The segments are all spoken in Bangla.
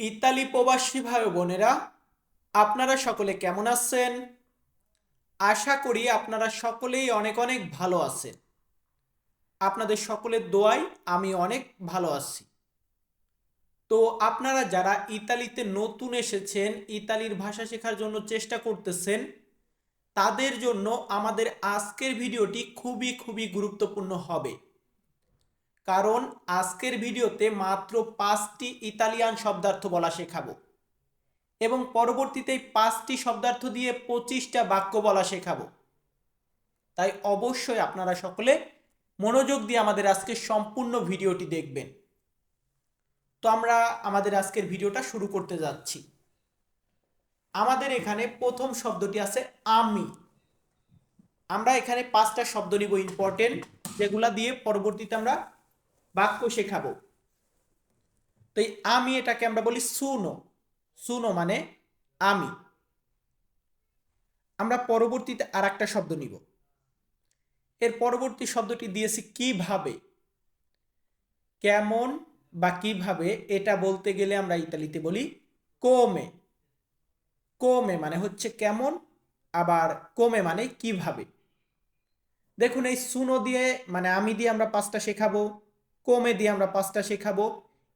ইতালি প্রবাসী ভাই বোনেরা, আপনারা সকলে কেমন আছেন? আশা করি আপনারা সকলেই অনেক অনেক ভালো আছেন। আপনাদের সকলের দোয়াই আমি অনেক ভালো আছি। তো আপনারা যারা ইতালিতে নতুন এসেছেন, ইতালির ভাষা শেখার জন্য চেষ্টা করতেছেন, তাদের জন্য আমাদের আজকের ভিডিওটি খুবই খুবই গুরুত্বপূর্ণ হবে। কারণ আজকের ভিডিওতে মাত্র পাঁচটি ইতালিয়ান শব্দার্থ বলা শেখাবো। এবং পরবর্তীতে পাঁচটি শব্দার্থ দিয়ে পঁচিশটা বাক্য বলা শেখাবো। তাই অবশ্যই আপনারা সকলে মনোযোগ দিয়ে আমাদের আজকের সম্পূর্ণ ভিডিওটি দেখবেন। তো আমরা আমাদের আজকের ভিডিওটা শুরু করতে যাচ্ছি। আমাদের এখানে প্রথম শব্দটি আছে আমি। আমরা এখানে পাঁচটা শব্দ নিব ইম্পর্টেন্ট যেগুলা দিয়ে পরবর্তীতে আমরা বাক্য শেখাবো। তো এই আমি এটাকে আমরা বলি সুনো। সুনো মানে আমি। আমরা পরবর্তীতে আর একটা শব্দ নিব। এর পরবর্তী শব্দটি দিয়েছি কীভাবে? কেমন বা কীভাবে এটা বলতে গেলে আমরা ইতালিতে বলি কোমে কোমে মানে হচ্ছে কেমন, আবার কোমে মানে কীভাবে। দেখুন এই সুনো দিয়ে মানে আমি দিয়ে আমরা পাঁচটা শেখাবো। কোমে দিয়ে আমরা পাঁচটা শেখাবো।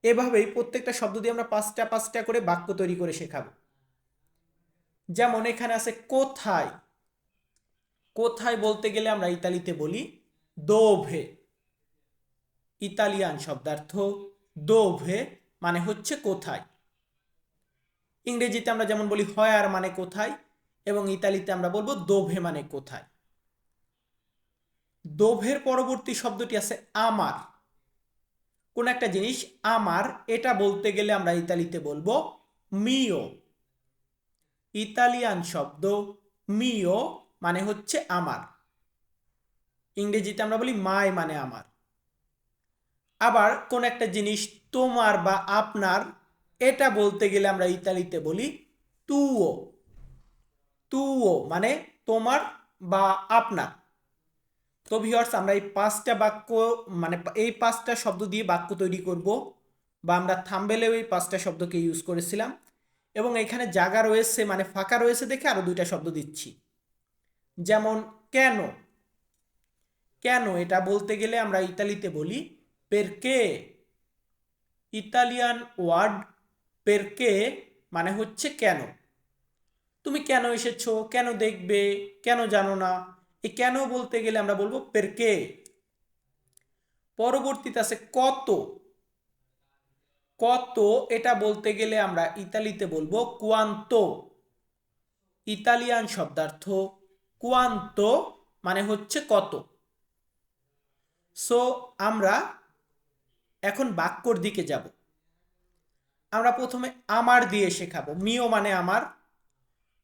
এভাবেই প্রত্যেকটা শব্দ দিয়ে আমরা পাঁচটা পাঁচটা করে বাক্য তৈরি করে শেখাবো। যেমন এখানে আছে কোথায়। কোথায় বলতে গেলে আমরা ইতালিতে বলি দোভে ইতালিয়ান শব্দার্থ দোভে মানে হচ্ছে কোথায়। ইংরেজিতে আমরা যেমন বলি হয়ার মানে কোথায় এবং ইতালিতে আমরা বলব দোভে মানে কোথায়। দোভের পরবর্তী শব্দটি আছে আমার কোন একটা জিনিস আমার, এটা বলতে গেলে আমরা ইতালিতে বলব মিও ইতালিয়ান শব্দ মিও মানে হচ্ছে আমার। ইংরেজিতে আমরা বলি মাই মানে আমার। আবার কোন একটা জিনিস তোমার বা আপনার, এটা বলতে গেলে আমরা ইতালিতে বলি তুও তুও মানে তোমার বা আপনার। তো ভিওয়ার্স আমরা এই পাঁচটা বাক্য মানে এই পাঁচটা শব্দ দিয়ে বাক্য তৈরি করব বা আমরা থাম্বেলেও এই পাঁচটা শব্দকে ইউজ করেছিলাম এবং এখানে জায়গা রয়েছে মানে ফাঁকা রয়েছে দেখে আরও দুইটা শব্দ দিচ্ছি। যেমন, কেন? কেন? এটা বলতে গেলে আমরা ইতালিতে বলি পেরকে ইতালিয়ান ওয়ার্ড পেরকে মানে হচ্ছে কেন। তুমি কেন এসেছ? কেন দেখবে? কেন জানো না? এই কেন বলতে গেলে আমরা বলব পেরকে পরবর্তীতে আছে কত? কত? এটা বলতে গেলে আমরা ইতালিতে বলব কুয়ান্ত ইতালিয়ান শব্দার্থ কুয়ান্ত মানে হচ্ছে কত। সো আমরা এখন বাক্যর দিকে যাব। আমরা প্রথমে আমার দিয়ে শেখাবো। মিও মানে আমার।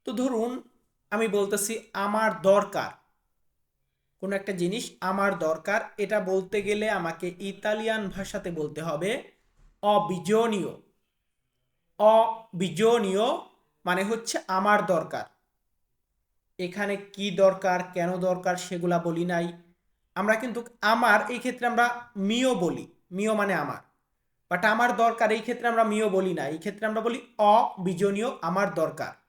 তো ধরুন, আমি বলতেছি আমার দরকার। কোনো একটা জিনিস আমার দরকার, এটা বলতে গেলে আমাকে ইতালিয়ান ভাষাতে বলতে হবে অবিজনীয়। অবিজনীয় মানে হচ্ছে আমার দরকার। এখানে কি দরকার, কেন দরকার সেগুলা বলি নাই। আমরা কিন্তু আমার, এই ক্ষেত্রে আমরা মিও বলি। মিও মানে আমার। বাট আমার দরকার, এই ক্ষেত্রে আমরা মিও বলি না। এই ক্ষেত্রে আমরা বলি অবিজনীয়, আমার দরকার।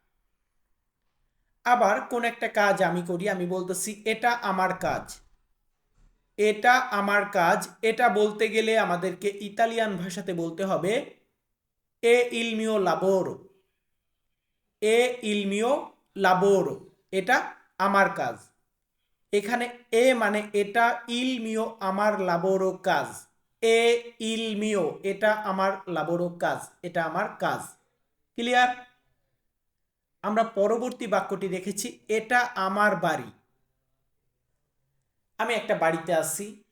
আবার কোন একটা কাজ আমি করি, আমি বলতেছি, এটা আমার কাজ। এটা আমার কাজ। এটা বলতে গেলে আমাদেরকে ইতালিয়ান ভাষাতে বলতে হবে, এ ইলমিও লাবোরো এ ইলমিও লাবোরো এটা আমার কাজ। এখানে এ মানে এটা ইলমিও আমার লাবোরো কাজ। এ ইলমিও, এটা আমার লাবোরো কাজ। এটা আমার কাজ। ক্লিয়ার? আমরা পরবর্তী বাক্যটি দেখেছি, এটা আমার বাড়ি। আমি একটা বাড়িতে আছি,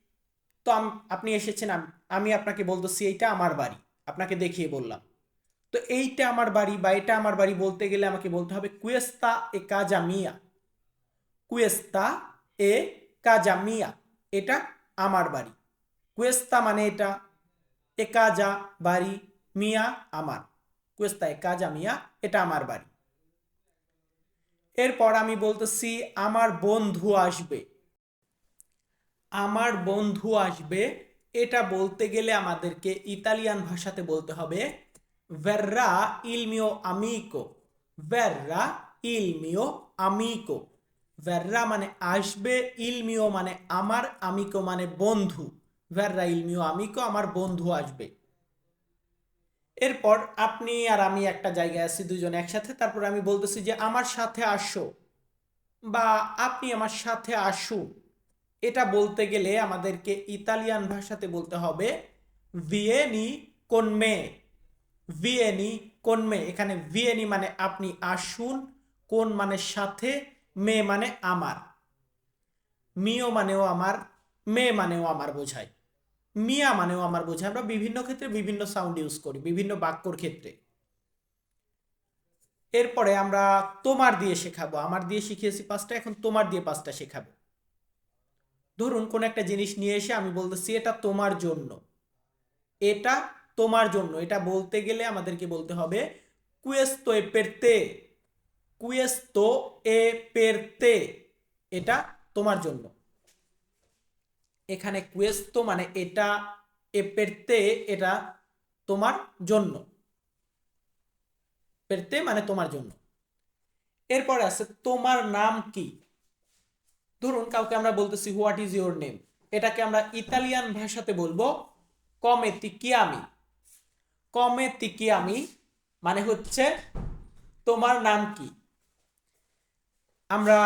তো আপনি এসেছেন আমি আপনাকে বলতেছি, এইটা আমার বাড়ি। আপনাকে দেখিয়ে বললাম। তো এইটা আমার বাড়ি বা এটা আমার বাড়ি বলতে গেলে আমাকে বলতে হবে, কুয়েস্তা এ কাজা মিয়া। কুয়েস্তা এ কাজা মিয়া। এটা আমার বাড়ি। কুয়েস্তা মানে এটা? এ কাজা বাড়ি মিয়া আমার। কুয়েস্তা এ কাজা মিয়া, এটা আমার বাড়ি। এরপর আমি বলতেছি, আমার বন্ধু আসবে। আমার বন্ধু আসবে? এটা বলতে গেলে আমাদেরকে ইতালিয়ান ভাষাতে বলতে হবে, verrà il আমিকো il mio amico. Verrà মানে আসবে mio মানে আমার আমিকো মানে বন্ধু। Il mio amico, আমার বন্ধু আসবে। এরপর আপনি আর আমি একটা জায়গায় আছি, দুজন একসাথে। তারপর আমি বলতেছি যে, আমার সাথে আসো। বা, আপনি আমার সাথে আসুন এটা বলতে গেলে আমাদেরকে ইতালিয়ান ভাষাতে বলতে হবে ভিয়েনি কোন মে ভিয়েনি কোন মে এখানে ভিয়েনি মানে আপনি আসুন কোন মানে সাথে মে মানে আমার। মিও মানেও আমার মে মানেও আমার বোঝায়। মিয়া মানেও আমার বোঝায় আমরা বিভিন্ন ক্ষেত্রে বিভিন্ন সাউন্ড ইউজ করি, বিভিন্ন বাক্যর ক্ষেত্রে। এরপরে আমরা তোমার দিয়ে শেখাবো। আমার দিয়ে শিখিয়েছি পাঁচটা, এখন তোমার দিয়ে পাঁচটা শেখাবো। ধরুন কোন একটা জিনিস নিয়ে এসে আমি বলতেছি, এটা তোমার জন্য। এটা তোমার জন্য। এটা বলতে গেলে আমাদেরকে বলতে হবে, কুয়েস্তো এ পেরতে। কুয়েস্তো এ পেরতে। এটা তোমার জন্য। এখানে কুয়েস্তো মানে এটা এ পেরতে এটা তোমার জন্য। পেরতে মানে তোমার জন্য। এরপরে আছে তোমার নাম কি? ধরুন কাউকে আমরা বলতেছি হোয়াট ইজ ইউর নেম এটাকে আমরা ইতালিয়ান ভাষাতে বলব কমে তিকিয়ামি কমে তিকিয়ামি মানে হচ্ছে তোমার নাম কি? আমরা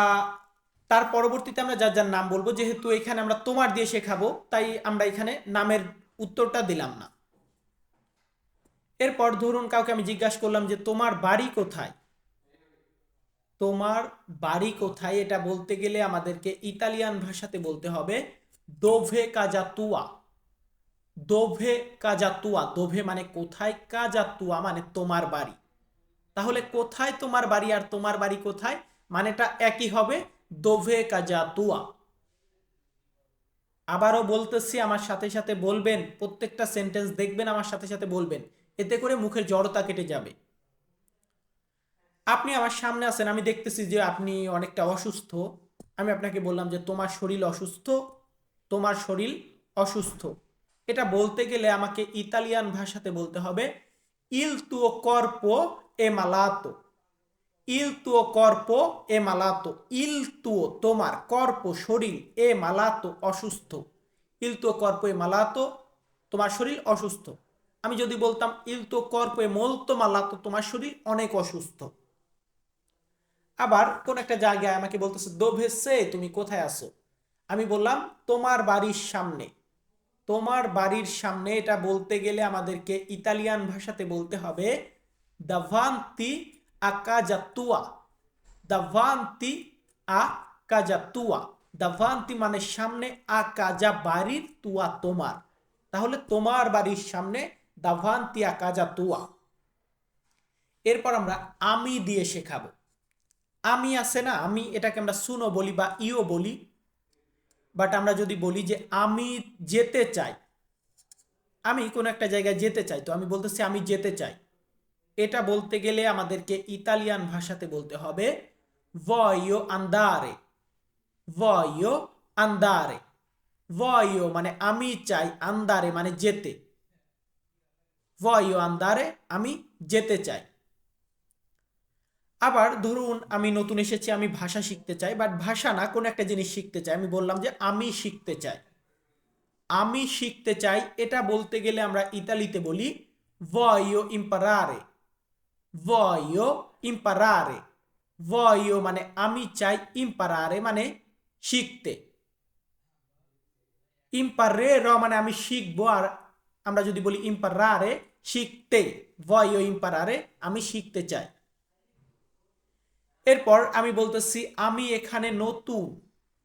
তার পরবর্তীতে আমরা যার যার নাম বলব, যেহেতু এখানে আমরা তোমার দিয়ে শেখাবো, তাই আমরা এখানে নামের উত্তরটা দিলাম না। এরপর ধরুন কাউকে আমি জিজ্ঞাসা করলাম যে, তোমার বাড়ি কোথায়? তোমার বাড়ি কোথায়? এটা বলতে গেলে আমাদেরকে ইতালিয়ান ভাষাতে বলতে হবে, দোভে কাজাতুয়া। দোভে কাজাতুয়া। দোভে মানে কোথায়? কাজাতুয়া মানে তোমার বাড়ি। তাহলে কোথায় তোমার বাড়ি আর তোমার বাড়ি কোথায়? মানেটা একই হবে। দোভে কাজাতুয়া। আবারও বলতেছি, আমার সাথে সাথে বলবেন, প্রত্যেকটা সেন্টেন্স দেখবেন, আমার সাথে সাথে বলবেন। এতে করে মুখের জড়তা কেটে যাবে। আপনি আমার সামনে আছেন, আমি দেখতেছি যে আপনি অনেকটা অসুস্থ। আমি আপনাকে বললাম যে, তোমার শরীর অসুস্থ, তোমার শরীর অসুস্থ। এটা বলতে গেলে আমাকে ইতালিয়ান ভাষাতে বলতে হবে, ইল তুও কর্পো এ মালাতো। ইল তুও কর্পো, এ মালাতো। ইল তুও, তোমার কর্প, শরীর, এ মালাতো, অসুস্থ। ইল তুও কর্প, এ মালাতো, তোমার শরীর অসুস্থ। আমি যদি বলতাম, ইল তো কর্প, এ মলতো, মালাতো, তোমার শরীর অনেক অসুস্থ। আবার কোন একটা জায়গায় আমাকে বলতেছে দোভেসে তুমি কোথায় আছো? আমি বললাম, তোমার বাড়ির সামনে। তোমার বাড়ির সামনে এটা বলতে গেলে আমাদেরকে ইতালিয়ান ভাষাতে বলতে হবে, দাভান্তি আকাজাতুয়া দাভান্তি আ কাজাতুয়া দাভান্তি মানে সামনে আকাজা বাড়ির তুয়া তোমার তাহলে তোমার বাড়ির সামনে দাভান্তি আকাজাতুয়া এরপর আমরা আমি দিয়ে শেখাবো। আমি আছে না? আমি এটাকে আমরা শুনো বলি বা ইও বলি। বাট আমরা যদি বলি যে আমি যেতে চাই। আমি কোনো একটা জায়গায় যেতে চাই। তো আমি বলতেছি আমি যেতে চাই। এটা বলতে গেলে আমাদেরকে ইতালিয়ান ভাষাতে বলতে হবে ভয়ো আন্দারে ভয়ো আন্দারে ভয়ো মানে আমি চাই আন্দারে মানে যেতে। ভয়ো আন্দারে আমি যেতে চাই। আবার ধরুন আমি নতুন এসেছি, আমি ভাষা শিখতে চাই বাট ভাষা না, কোনো একটা জিনিস শিখতে চাই। আমি বললাম যে আমি শিখতে চাই। আমি শিখতে চাই, এটা বলতে গেলে আমরা ইতালিতে বলি ভয়ো ইম্পারারে ভয়ো ইম্পারারে ভয়ো মানে আমি চাই ইম্পারারে মানে শিখতে ইম্পারে র মানে আমি শিখব আর আমরা যদি বলি ইম্পারারে শিখতে ভয়ো ইম্পারারে আমি শিখতে চাই এরপর আমি বলতেছি আমি এখানে নতুন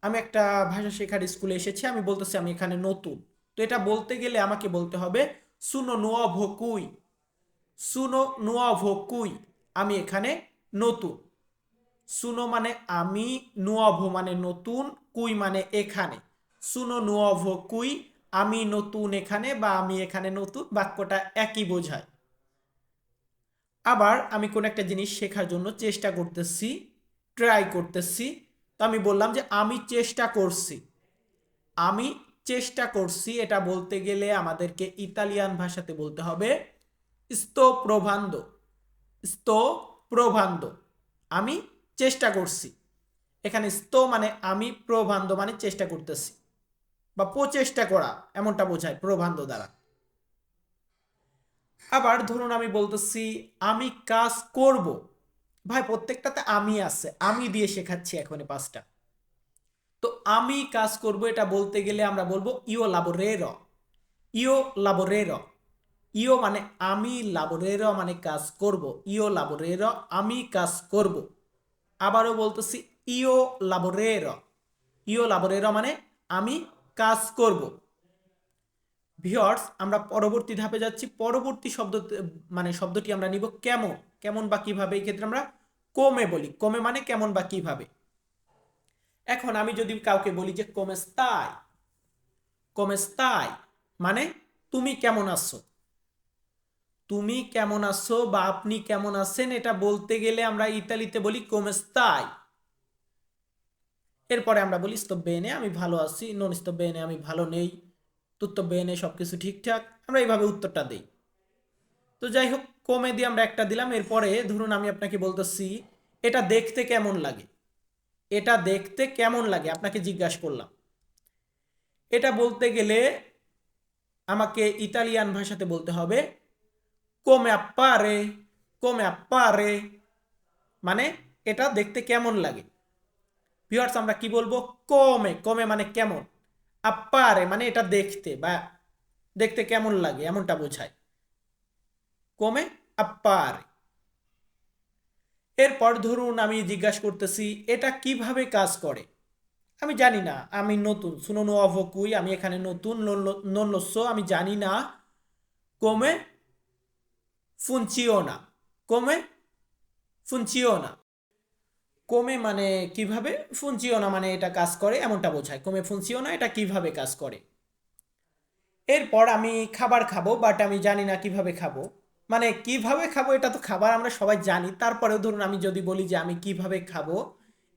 আমি একটা ভাষা শেখার স্কুলে এসেছি আমি বলতেছি আমি এখানে নতুন তো এটা বলতে গেলে আমাকে বলতে হবে সুনো নোয়া ভকুই সুনো নোয়া ভকুই আমি এখানে নতুন সুনো মানে আমি নোয়াভো মানে নতুন কুই মানে এখানে সুনো নোয়াভো কুই আমি নতুন এখানে বা আমি এখানে নতুন বাক্যটা একই বোঝায়। আবার আমি কোন একটা জিনিস শেখার জন্য চেষ্টা করতেছি ট্রাই করতেছি। তো আমি বললাম যে আমি চেষ্টা করছি। আমি চেষ্টা করছি, এটা বলতে গেলে আমাদেরকে ইতালিয়ান ভাষাতে বলতে হবে স্তোপ্রভান্দ স্তোপ্রভান্দ আমি চেষ্টা করছি। এখানে স্ত মানে আমি, প্রভান্দ মানে চেষ্টা করতেছি। বা প্রচেষ্টা করা, এমনটা বোঝায়, প্রভান্দ দ্বারা। আবার ধরুন আমি বলতেছি, আমি কাজ করব। ভাই, প্রত্যেকটাতে আমি আছে, আমি দিয়ে শেখাচ্ছি এখন পাঁচটা। তো আমি কাজ করব, এটা বলতে গেলে আমরা বলব, ইও লাবো রে র ইও লাবো রে র ইও মানে আমি লাবোরের মানে কাজ করব। ইও লাবোরের আমি কাজ করব। আবারও বলতেছি, ইও লাবোরের ইও লাবোরের মানে আমি কাজ করব। ভিওর্স আমরা পরবর্তী ধাপে যাচ্ছি। পরবর্তী শব্দ মানে শব্দটি আমরা নিব কেমন? কেমন বা কীভাবে? এই ক্ষেত্রে আমরা কমে বলি। কমে মানে কেমন বা কীভাবে? এখন আমি যদি কাউকে বলি যে কমেস্তাই কমেস্তাই মানে তুমি কেমন আছো? তুমি কেমন আছো বা আপনি কেমন আছেন এটা বলতে গেলে আমরা ইতালিতে বলি কমেস্তাই। এরপরে আমরা বলি bene, আমি ভালো আছি। নন bene, আমি ভালো নেই। বেনে সব কিছু ঠিকঠাক। আমরা এইভাবে উত্তরটা দিই। তো যাই হোক, কমে দিয়ে আমরা একটা দিলাম। এরপরে ধরুন আমি আপনাকে বলতেছি, এটা দেখতে কেমন লাগে? এটা দেখতে কেমন লাগে? আপনাকে জিজ্ঞাসা করলাম। এটা বলতে গেলে আমাকে ইতালিয়ান ভাষাতে বলতে হবে কোমে আপ্পারে কোমে আপ্পারে মানে এটা দেখতে কেমন লাগে ভিউয়ার্স আমরা কি বলব কমে কমে মানে কেমন আপ্পারে মানে এটা দেখতে বা দেখতে কেমন লাগে এমনটা বোঝায় কমে আপ্পারে এরপর ধরুন আমি জিজ্ঞাসা করতেছি এটা কীভাবে কাজ করে আমি জানি না আমি নতুন শুনুন অভকুই আমি এখানে নতুন নল্লস্য আমি জানি না কমে ফুনচিও না কমে ফুনচিও না কমে মানে কীভাবে? ফুনচিও না মানে এটা কাজ করে, এমনটা বোঝায়। কমে ফুনচিও না এটা কীভাবে কাজ করে? এরপর আমি খাবার খাব বাট আমি জানি না কীভাবে খাব। মানে কীভাবে খাব এটা তো খাবার আমরা সবাই জানি। তারপরেও ধরুন আমি যদি বলি যে আমি কীভাবে খাব,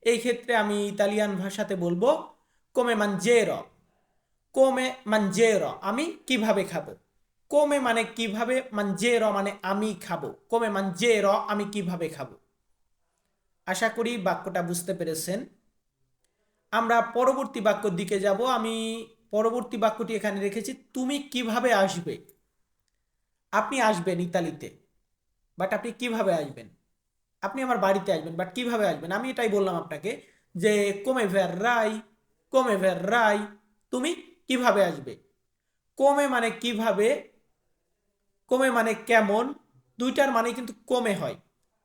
এই ক্ষেত্রে আমি ইতালিয়ান ভাষাতে বলব কোমে মানজের কোমে মানজের আমি কীভাবে খাব? কোমে মানে কীভাবে মান যে র মানে আমি খাব? কমে মান যে র আমি কীভাবে খাব? আশা করি বাক্যটা বুঝতে পেরেছেন। আমরা পরবর্তী বাক্যর দিকে যাব। আমি পরবর্তী বাক্যটি এখানে রেখেছি, তুমি কীভাবে আসবে? আপনি আসবেন ইতালিতে বাট আপনি কীভাবে আসবেন? আপনি আমার বাড়িতে আসবেন বাট কীভাবে আসবেন? আমি এটাই বললাম আপনাকে যে, কমে ভের রাই কমে ভের রাই তুমি কীভাবে আসবে? কমে মানে কীভাবে কমে মানে কেমন? দুইটার মানে কিন্তু কমে হয়।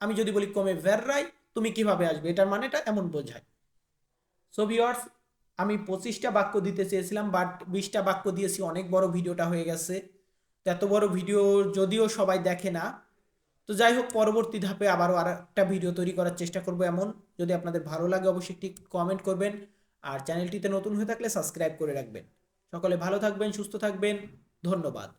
আমি যদি বলি কমে ভের রাই তুমি কীভাবে আসবে? এটার মানেটা এমন বোঝায়। সো ভিওয়ার্স আমি পঁচিশটা বাক্য দিতে চেয়েছিলাম বাট বিশটা বাক্য দিয়েছি, অনেক বড় ভিডিওটা হয়ে গেছে। এত বড় ভিডিও যদিও সবাই দেখে না, তো যাই হোক, পরবর্তী ধাপে আবারও আর একটা ভিডিও তৈরি করার চেষ্টা করব এমন। যদি আপনাদের ভালো লাগে, অবশ্যই একটি কমেন্ট করবেন। আর চ্যানেলটিতে নতুন হয়ে থাকলে সাবস্ক্রাইব করে রাখবেন। সকলে ভালো থাকবেন, সুস্থ থাকবেন। ধন্যবাদ।